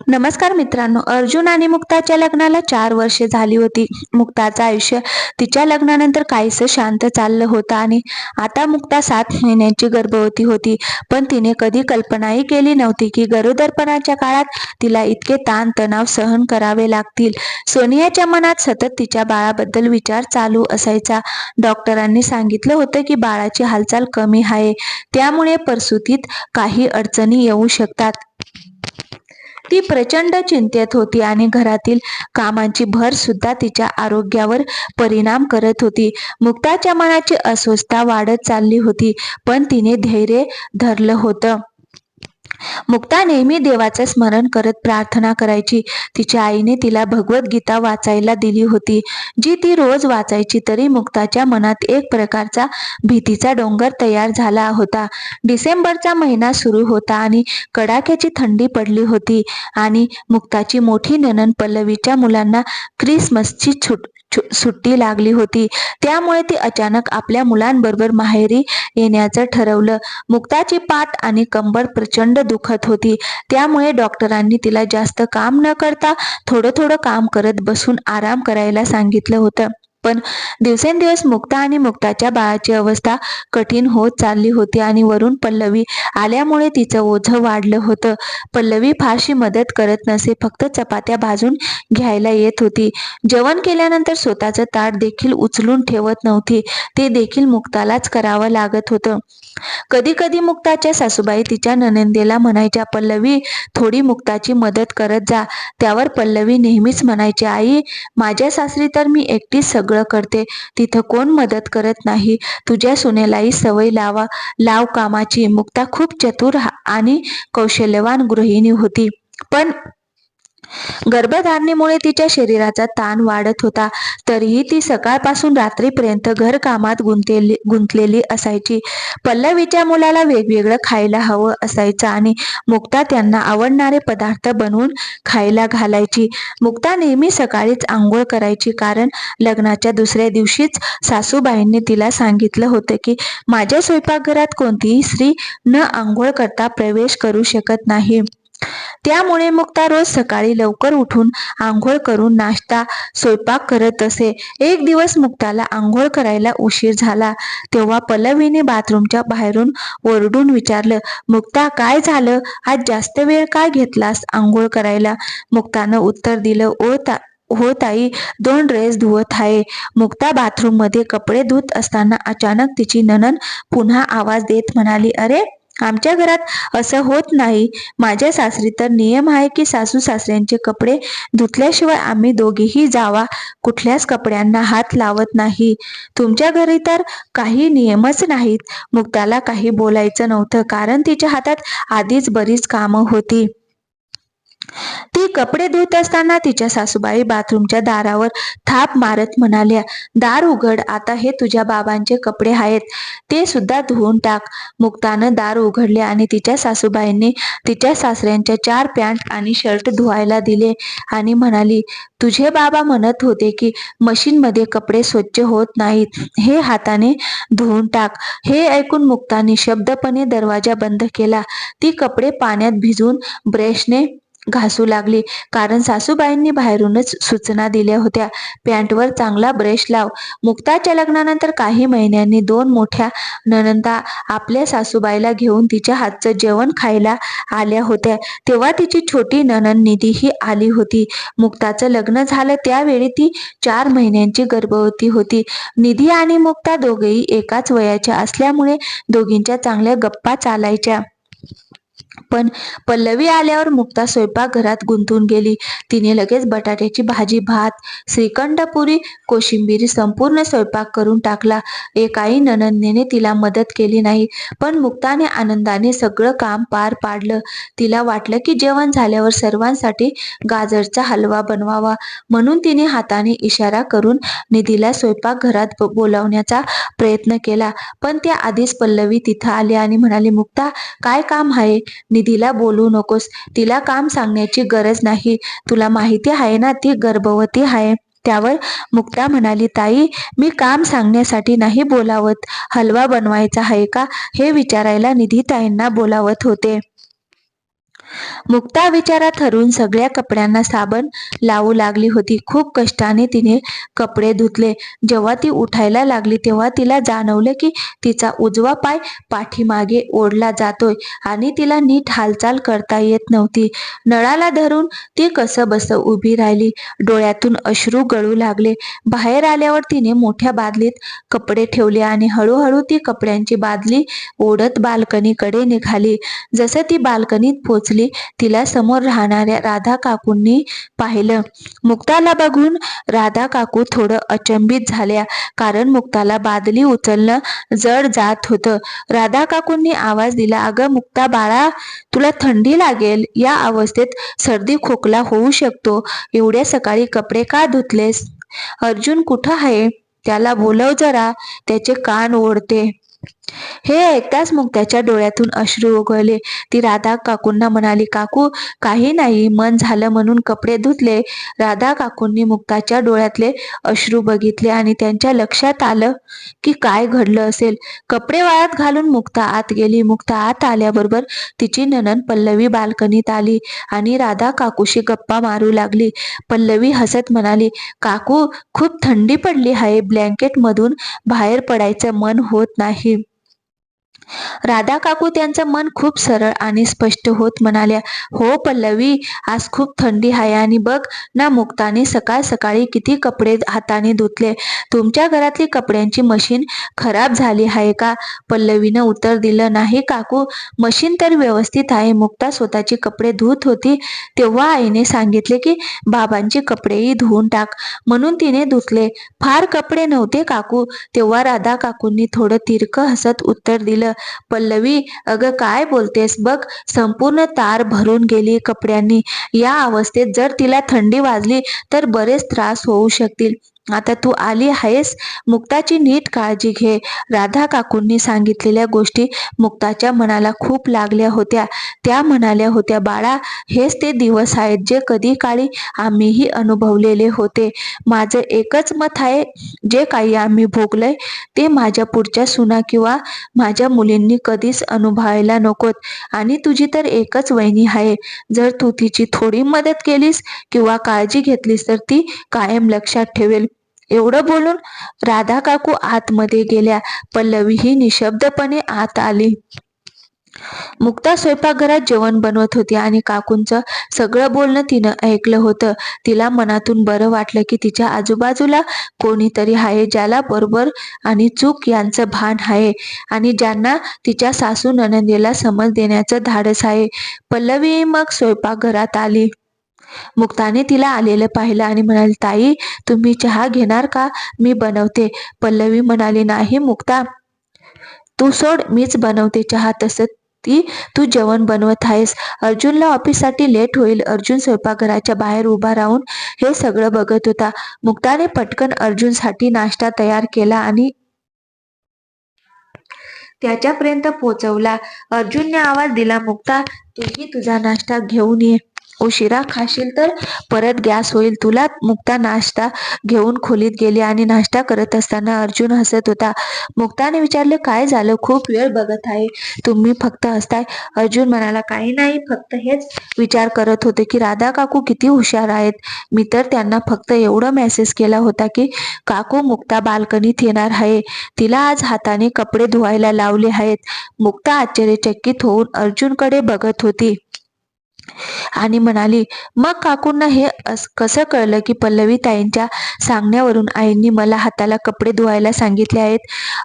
नमस्कार मित्रांनो अर्जुन आणि मुक्ताच्या लग्नाला चार वर्षे झाली होती. मुक्ताचं आयुष्य तिच्या लग्नानंतर काहीसं शांत चाललं होतं आणि आता मुक्ता सात महिन्यांची गर्भवती होती. पण तिने कधी कल्पनाही केली नव्हती की गरोदरपणाच्या काळात तिला इतके ताण तणाव सहन करावे लागतील. सोनियाच्या मनात सतत तिच्या बाळाबद्दल विचार चालू असायचा. डॉक्टरांनी सांगितलं होतं की बाळाची हालचाल कमी आहे. त्यामुळे प्रसूतीत काही अडचणी येऊ शकतात. ती प्रचंड चिंतेत होती आणि घरातील कामांची भर सुद्धा तिच्या आरोग्यावर परिणाम करत होती. मुक्ताच्या मनाची अस्वस्थता वाढत चालली होती पण तिने धैर्य धरलं होतं. मुक्ता नेहमी देवाचं स्मरण करत प्रार्थना करायची. तिच्या आईने तिला भगवद्गीता वाचायला दिली होती. जी ती रोज वाचायची तरी मुक्ताच्या मनात एक प्रकारचा भीतीचा डोंगर तयार झाला होता. डिसेंबरचा महिना सुरू होता आणि कडाक्याची थंडी पडली होती आणि मुक्ताची मोठी ननन पल्लवीच्या मुलांना क्रिसमसची छुट सुट्टी लागली होती. त्यामुळे ती अचानक आपल्या मुलांबरोबर माहेरी येण्याचं ठरवलं. मुक्ताची पाठ आणि कंबर प्रचंड दुखत होती. त्यामुळे डॉक्टरांनी तिला जास्त काम न करता थोडं थोडं काम करत बसून आराम करायला सांगितलं होतं. पण दिवसेंदिवस मुक्ता आणि मुक्ताच्या बाळाची अवस्था कठीण होत चालली होती आणि वरून पल्लवी आल्यामुळे तिचं ओझं वाढलं होतं. पल्लवी फारशी मदत करत नसे फक्त चपात्या भाजून घ्यायला येत होती. जेवण केल्यानंतर स्वतःचं ताट देखील उचलून ठेवत नव्हती. ते देखील मुक्तालाच करावं लागत होतं. कधी कधी मुक्ताच्या सासूबाई तिच्या ननंदेला म्हणायच्या पल्लवी थोडी मुक्ताची मदत करत जा. त्यावर पल्लवी नेहमीच म्हणायची आई माझ्या सासरी तर मी एकटीच सगळं करते. तिथं कोण मदत करत नाही? तुझ्या सुनेलाही सवय लावा. लाव कामाची. मुक्ता खूप चतुर आणि कौशल्यवान गृहिणी होती. पण गर्भधारणेमुळे तिच्या शरीराचा ताण वाढत होता. तरीही ती सकाळपासून रात्रीपर्यंत घरकामात गुंतलेली गुंतलेली असायची. पल्लवीच्या मुलाला वेगवेगळं खायला हवं असायचं आणि मुक्ता त्यांना आवडणारे पदार्थ बनवून खायला घालायची. मुक्ता नेहमी सकाळीच आंघोळ करायची कारण लग्नाच्या दुसऱ्या दिवशीच सासूबाईंनी तिला सांगितलं होतं की माझ्या स्वयंपाकघरात कोणतीही स्त्री न आंघोळ करता प्रवेश करू शकत नाही. त्यामुळे मुक्ता रोज सकाळी लवकर उठून आंघोळ करून नाश्ता स्वयंपाक करत असे. एक दिवस मुक्ताला आंघोळ करायला उशीर झाला. तेव्हा पल्लवीने बाथरूमच्या बाहेरून ओरडून विचारलं मुक्ता काय झालं? आज जास्त वेळ काय घेतलास आंघोळ करायला? मुक्तानं उत्तर दिलं ओ ता हो ताई दोन ड्रेस धुवत आहे. मुक्ता बाथरूममध्ये कपडे धुत असताना अचानक तिची ननन पुन्हा आवाज देत म्हणाली अरे आमच्या घरात असं होत नाही. माझ्या सासरी तर नियम आहे की सासू सासऱ्यांचे कपडे धुतल्याशिवाय आम्ही दोघेही जावा. कुठल्याच कपड्यांना हात लावत नाही. तुमच्या घरी तर काही नियमच नाहीत. मुक्ताला काही बोलायचं नव्हतं कारण तिच्या हातात आधीच बरीच कामं होती. ती कपडे धुत असताना तिच्या सासूबाई बाथरूमच्या दारावर थाप मारत म्हणाल्या दार उघड आता हे तुझ्या बाबांचे कपडे आहेत. ते सुद्धा धुवून टाक. मुक्तानं दार उघडले आणि तिच्या सासूबाईंनी तिच्या सासऱ्यांच्या चार पॅन्ट आणि शर्ट धुवायला दिले आणि म्हणाली तुझे बाबा म्हणत होते की मशीनमध्ये कपडे स्वच्छ होत नाहीत. हे हाताने धुवून टाक. हे ऐकून मुक्ताने शब्दपणे दरवाजा बंद केला. ती कपडे पाण्यात भिजून ब्रशने घासू लागली. कारण सासूबाईंनी बाहेरूनच सूचना दिल्या होत्या. पॅन्टवर चांगला ब्रश लाव. मुक्ताच्या लग्नानंतर काही महिन्यांनी दोन मोठ्या ननंदा आपल्या सासूबाईला घेऊन तिच्या हातचं जेवण खायला आल्या होत्या. तेव्हा तिची छोटी ननन निधी ही आली होती. मुक्ताचं लग्न झालं त्यावेळी ती चार महिन्यांची गर्भवती होती. निधी आणि मुक्ता दोघेही एकाच वयाच्या असल्यामुळे दोघींच्या चांगल्या गप्पा चालायच्या. पण पल्लवी आल्यावर मुक्ता स्वयंपाकघरात गुंतून गेली. तिने लगेच बटाट्याची भाजी भात श्रीखंड पुरी कोशिंबिरी संपूर्ण स्वयंपाक करून टाकला. एकाही ननंदने तिला मदत केली नाही पण मुक्ताने आनंदाने सगळं काम पार पाडलं. तिला वाटलं की जेवण झाल्यावर सर्वांसाठी गाजरचा हलवा बनवावा म्हणून तिने हाताने इशारा करून निधीला स्वयंपाकघरात बोलावण्याचा प्रयत्न केला. पण त्या आधीच पल्लवी तिथं आली आणि म्हणाली मुक्ता काय काम आहे? निधीला बोलू नकोस. तिला काम सांगण्याची गरज नाही. तुला माहिती आहे ना ती गर्भवती आहे. त्यावर मुक्ता म्हणाली ताई मी काम सांगण्यासाठी नाही बोलावत. हलवा बनवायचा आहे का? हे विचारायला निधी ताईंना बोलावत होते. मुक्ता विचारात हरून सगळ्या कपड्यांना साबण लावू लागली होती. खूप कष्टाने तिने कपडे धुतले. जेव्हा ती उठायला लागली तेव्हा तिला जाणवलं की तिचा उजवा पाय पाठीमागे ओढला जातोय आणि तिला नीट हालचाल करता येत नव्हती. नळाला धरून ती कसं बस उभी राहिली. डोळ्यातून अश्रू गळू लागले. बाहेर आल्यावर तिने मोठ्या बादलीत कपडे ठेवले आणि हळूहळू ती कपड्यांची बादली ओढत बाल्कनीकडे निघाली. जसं ती बाल्कनीत पोचली तिला समोर राहणाऱ्या राधा काकूंनी पाहिलं. मुक्ताला बघून राधा काकू थोडं अचंबित झाल्या कारण मुक्ताला बादली उचलणं जड जात होतं. राधा काकूंनी आवाज दिला अगं मुक्ता बाळा तुला थंडी लागेल. या अवस्थेत सर्दी खोकला होऊ शकतो. एवढ्या सकाळी कपडे का धुतलेस? अर्जुन कुठं आहे? त्याला बोलव जरा. त्याचे कान ओढते. हे ऐकताच मुक्ताच्या डोळ्यातून अश्रू उगळले ती राधा काकूंना म्हणाली काकू काही नाही मन झालं म्हणून कपडे धुतले. राधा काकूंनी मुक्ताच्या डोळ्यातले अश्रू बघितले आणि त्यांच्या लक्षात आलं की काय घडलं असेल. कपडे वाळत घालून मुक्ता आत गेली. मुक्ता आत आल्याबरोबर तिची ननन पल्लवी बाल्कनीत आली आणि राधा काकूशी गप्पा मारू लागली. पल्लवी हसत म्हणाली काकू खूप थंडी पडली आहे. ब्लँकेट मधून बाहेर पडायचं मन होत नाही. राधा काकू त्यांचं मन खूप सरळ आणि स्पष्ट होत म्हणाल्या हो पल्लवी आज खूप थंडी आहे आणि बघ ना मुक्ताने सकाळ सकाळी किती कपडे हाताने धुतले. तुमच्या घरातली कपड्यांची मशीन खराब झाली आहे का? पल्लवीनं उत्तर दिलं नाही काकू मशीन तर व्यवस्थित आहे. मुक्ता स्वतःची कपडे धुत होती तेव्हा आईने सांगितले की बाबांची कपडेही धुवून टाक म्हणून तिने धुतले. फार कपडे नव्हते काकू. तेव्हा राधा काकूंनी थोडं तिरकं हसत उत्तर दिलं पल्लवी अगं काय बोलतेस? बघ संपूर्ण तार भरून गेली कपड्यांनी. या अवस्थेत जर तिला थंडी वाजली तर बरेच त्रास होऊ शकतील. आता तू आली आहेस? मुक्ताची नीट काळजी घे. राधा काकूंनी सांगितलेल्या गोष्टी मुक्ताच्या मनाला खूप लागल्या होत्या. त्या म्हणाल्या होत्या बाळा हेच ते दिवस आहेत जे कधी काळी आम्हीही अनुभवलेले होते. माझं एकच मत आहे जे काही आम्ही भोगलंय ते माझ्या पुढच्या सुना किंवा माझ्या मुलींनी कधीच अनुभवायला नकोत. आणि तुझी तर एकच वहिनी आहे. जर तू तिची थोडी मदत केलीस किंवा काळजी घेतलीस तर ती कायम लक्षात ठेवेल. एवढं बोलून राधा काकू आतमध्ये गेल्या. पल्लवी ही निशब्दपणे आत आली. मुक्ता स्वयंपाकघरात जेवण बनवत होती आणि काकूंचं सगळं बोलणं तिनं ऐकलं होतं. तिला मनातून बरं वाटलं की तिच्या आजूबाजूला कोणीतरी आहे ज्याला बरोबर आणि चूक यांचं भान आहे आणि ज्यांना तिच्या सासू ननंदेला समज देण्याचं धाडस आहे. पल्लवी मग स्वयंपाकघरात आली. मुक्ताने तिला आलेलं पाहिलं आणि म्हणाली ताई तुम्ही चहा घेणार का? मी बनवते. पल्लवी म्हणाली नाही मुक्ता तू सोड मीच बनवते चहा. तसं ती तू जेवण बनवत आहेस. अर्जुनला ऑफिससाठी लेट होईल. अर्जुन स्वयंपाकघराच्या बाहेर उभा राहून हे सगळं बघत होता. मुक्ताने पटकन अर्जुनसाठी नाश्ता तयार केला आणि त्याच्यापर्यंत पोचवला. अर्जुनने आवाज दिला मुक्ता तूही तुझा नाश्ता घेऊन ये. उशिरा खाशील तर परत गॅस होईल. तुला मुक्ता नाश्ता घेऊन खोलीत गेली आणि नाश्ता करत असताना अर्जुन हसत होता. मुक्ताने विचारले काय झालं? खूप वेळ बघत आहे. तुम्ही फक्त हसताय. अर्जुन म्हणाला काही नाही. फक्त हेच विचार करत होते की राधा काकू किती हुशार आहेत. मी तर त्यांना फक्त एवढं मेसेज केला होता की काकू मुक्ता बाल्कनीत येणार आहे. तिला आज हाताने कपडे धुवायला लावले आहेत. मुक्ता आश्चर्यचकित होऊन अर्जुनकडे बघत होती. आणि म्हणाली मग काकूंना हे कसं कळलं की पल्लवी ताईंच्या सांगण्यावरून आईंनी मला हाताला कपडे धुवायला सांगितले आहेत?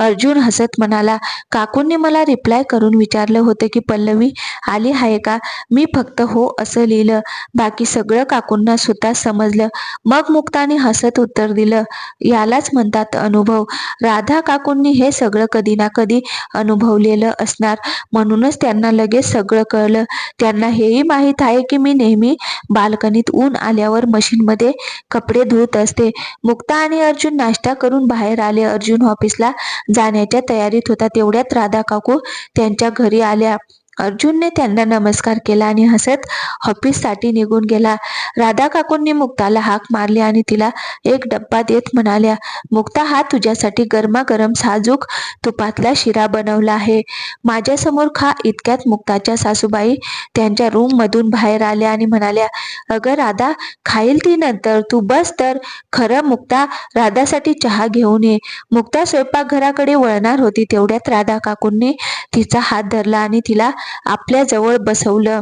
अर्जुन हसत म्हणाला काकूंनी मला रिप्लाय करून विचारलं होतं की पल्लवी आली आहे का? मी फक्त हो असं लिहिलं. बाकी सगळं काकूंना स्वतः समजलं. मग मुक्ताने हसत उत्तर दिलं यालाच म्हणतात अनुभव. राधा काकूंनी हे सगळं कधी ना कधी अनुभवलेलं असणार. म्हणूनच त्यांना लगेच सगळं कळलं. त्यांना हेही माहीत आहे की मी नेहमी बाल्कनीत ऊन आल्यावर मशीनमध्ये कपडे धुत असते. मुक्ता आणि अर्जुन नाश्ता करून बाहेर आले. अर्जुन ऑफिसला जाण्याच्या तयारीत होता. तेवढ्यात राधा काकू त्यांच्या घरी आल्या. अर्जुनने त्यांना नमस्कार केला आणि हसत ऑफिससाठी निघून गेला. राधा काकूंनी मुक्ताला हाक मारली आणि तिला एक डब्बा देत म्हणाल्या मुक्ता हा तुझ्यासाठी गरमागरम साजूक तुपातला शिरा बनवला आहे. माझ्यासमोर खा इतक्यात मुक्ताच्या सासूबाई त्यांच्या रूममधून बाहेर आल्या आणि म्हणाल्या अगं राधा खाईल ती नंतर. तू बस तर. खरं मुक्ता राधासाठी चहा घेऊन ये. मुक्ता स्वयंपाकघराकडे वळणार होती तेवढ्यात राधा काकूंनी तिचा हात धरला आणि तिला आपल्याजवळ बसवलं.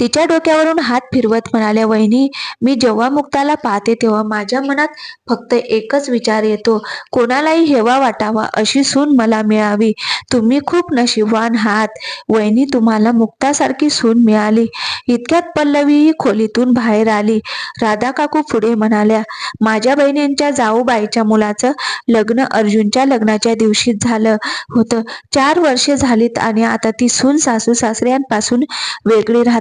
तिच्या डोक्यावरून हात फिरवत म्हणाल्या वहिनी मी जेव्हा मुक्ताला पाहते तेव्हा माझ्या मनात फक्त एकच विचार येतो. कोणालाही हेवा वाटावा अशी सून मला मिळावी. तुम्ही खूप नशीबवान आहात. वहिनी तुम्हाला मुक्तासारखी सून मिळाली. इतक्यात पल्लवी ही खोलीतून बाहेर आली. राधा काकू पुढे म्हणाल्या माझ्या बहिणींच्या जाऊबाईच्या मुलाचं लग्न अर्जुनच्या लग्नाच्या दिवशीच झालं होतं. चार वर्षे झालीत आणि आता ती सून सासू सासऱ्यांपासून वेगळी राहते.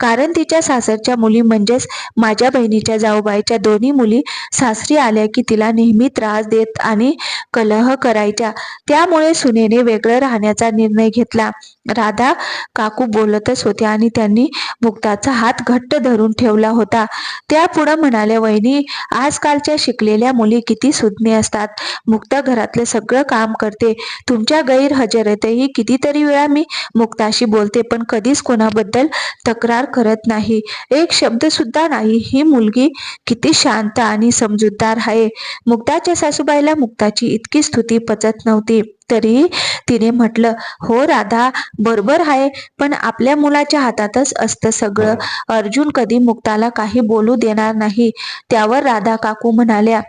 कारण तिच्या सासरच्या मुली म्हणजेच माझ्या बहिणीच्या जाऊबाईच्या दोन्ही मुली सासरी आल्या की तिला नेहमी त्रास देत आणि कलह करायच्या. त्यामुळे सुनेने वेगळं राहण्याचा निर्णय घेतला. राधा काकू बोलतच होते आणि त्यांनी मुक्ताचा हात घट्ट धरून ठेवला होता. त्या पुढे म्हणाल्या वहिनी आजकालच्या शिकलेल्या मुली किती सुज्ञ असतात. मुक्ता घरातलं सगळं काम करते. तुमच्या गैरहजेरीतही कितीतरी वेळा मी मुक्ताशी बोलते पण कधीच कोणाबद्दल तक्रार करत नाही. एक शब्द सुद्धा नाही. ही मुलगी किती शांत आणि समजूतदार आहे. मुक्ताच्या सासूबाईला मुक्ताची इतकी स्तुती पचत नव्हती. तरी तिने म्हटलं हो राधा बरोबर आहे पण आपल्या मुलाच्या हातातच असतं सगळं. अर्जुन कधी मुक्ताला काही बोलू देणार नाही. त्यावर राधा काकू म्हणाल्या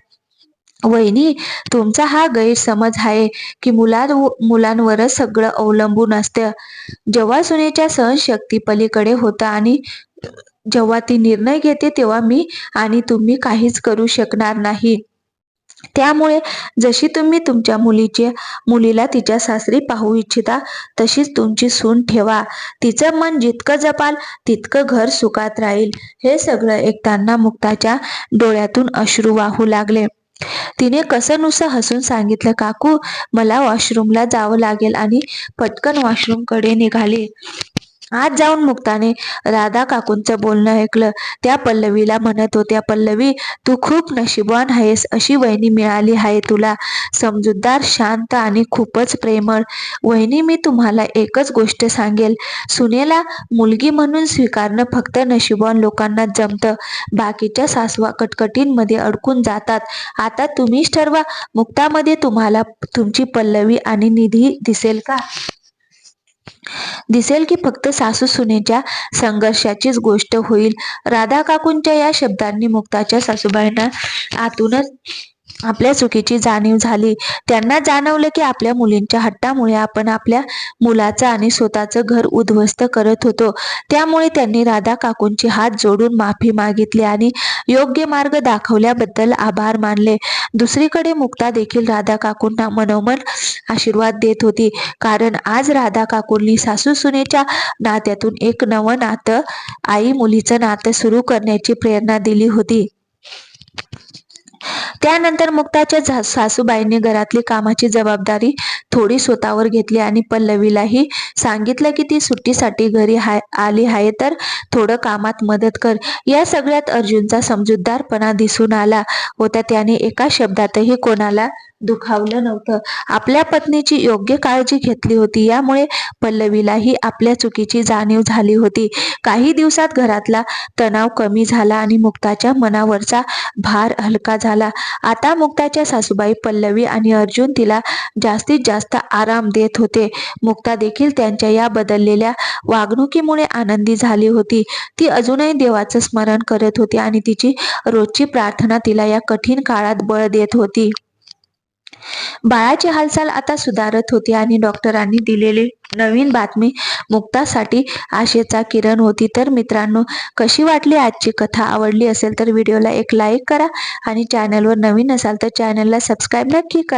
वहिनी तुमचा हा गैरसमज आहे की मुला मुलांवरच सगळं अवलंबून असतं. जेव्हा सुनेच्या सहनशक्ती पलीकडे होतं आणि जेव्हा ती निर्णय घेते तेव्हा मी आणि तुम्ही काहीच करू शकणार नाही. त्यामुळे जशी तुम्ही तुमच्या मुलीचे मुलीला तिच्या सासरी पाहू इच्छिता तशीच तुमची सून ठेवा. तिचं मन जितकं जपाल तितकं घर सुखात राहील. हे सगळं ऐकताना मुक्ताच्या डोळ्यातून अश्रू वाहू लागले. तिने कसं नुसतं हसून सांगितलं काकू मला वॉशरूमला जावं लागेल आणि पटकन वॉशरूमकडे निघाली. आज जाऊन मुक्ताने राधा काकूंचं बोलणं ऐकलं. त्या पल्लवीला म्हणत होत्या पल्लवी तू खूप नशीबवान आहेस अशी वहिनी मिळाली आहे तुला. समजूतदार शांत आणि खूपच प्रेमळ. वहिनी मी तुम्हाला एकच गोष्ट सांगेल. सुनेला मुलगी म्हणून स्वीकारणं फक्त नशीबवान लोकांना जमतं. बाकीच्या सासवा कटकटींमध्ये अडकून जातात. आता तुम्हीच ठरवा मुक्तामध्ये तुम्हाला तुमची पल्लवी आणि निधी दिसेल का? दिसेल की फक्त सासू सुनेच्या संघर्षाचीच गोष्ट होईल. राधा काकूंच्या या शब्दांनी मुक्ताच्या सासूबाईंना आतूनच आपल्या चुकीची जाणीव झाली. त्यांना जाणवलं की आपल्या मुलींच्या हट्टामुळे आपण आपल्या मुलाचं आणि स्वतःचं घर उद्ध्वस्त करत होतो. त्यामुळे त्यांनी राधा काकूंची हात जोडून माफी मागितली आणि योग्य मार्ग दाखवल्याबद्दल आभार मानले. दुसरीकडे मुक्ता देखील राधा काकूंना मनोमन आशीर्वाद देत होती. कारण आज राधा काकूंनी सासू सुनेच्या नात्यातून एक नवं नातं आई मुलीचं नातं सुरू करण्याची प्रेरणा दिली होती. त्यानंतर मुक्ताच्या सासूबाईंनी घरातली कामाची जबाबदारी थोडी स्वतःवर घेतली आणि पल्लवीलाही सांगितलं की ती सुट्टीसाठी घरी हाय आली आहे तर थोडं कामात मदत कर. या सगळ्यात अर्जुनचा समजूतदारपणा दिसून आला होता. त्याने एका शब्दातही कोणाला दुखावलं नव्हतं. आपल्या पत्नीची योग्य काळजी घेतली होती. यामुळे पल्लवीलाही आपल्या चुकीची जाणीव झाली होती. काही दिवसात घरातला तणाव कमी झाला आणि मुक्ताच्या मनावरचा भार हलका झाला. झाला. आता मुक्ताच्या सासूबाई पल्लवी आणि अर्जुन तिला जास्तीत जास्त आराम देत होते. मुक्ता देखील त्यांच्या या बदललेल्या वागणुकीमुळे आनंदी झाली होती. ती अजूनही देवाचं स्मरण करत होती आणि तिची रोजची प्रार्थना तिला या कठीण काळात बळ देत होती. बाळाची हालचाल आता सुधारत होती आणि डॉक्टरांनी दिलेली नवीन बातमी मुक्तासाठी आशेचा किरण होती. तर मित्रांनो कशी वाटली आजची कथा? आवडली असेल तर व्हिडिओला एक लाईक करा आणि चॅनलवर नवीन असाल तर चॅनलला सबस्क्राईब नक्की करा.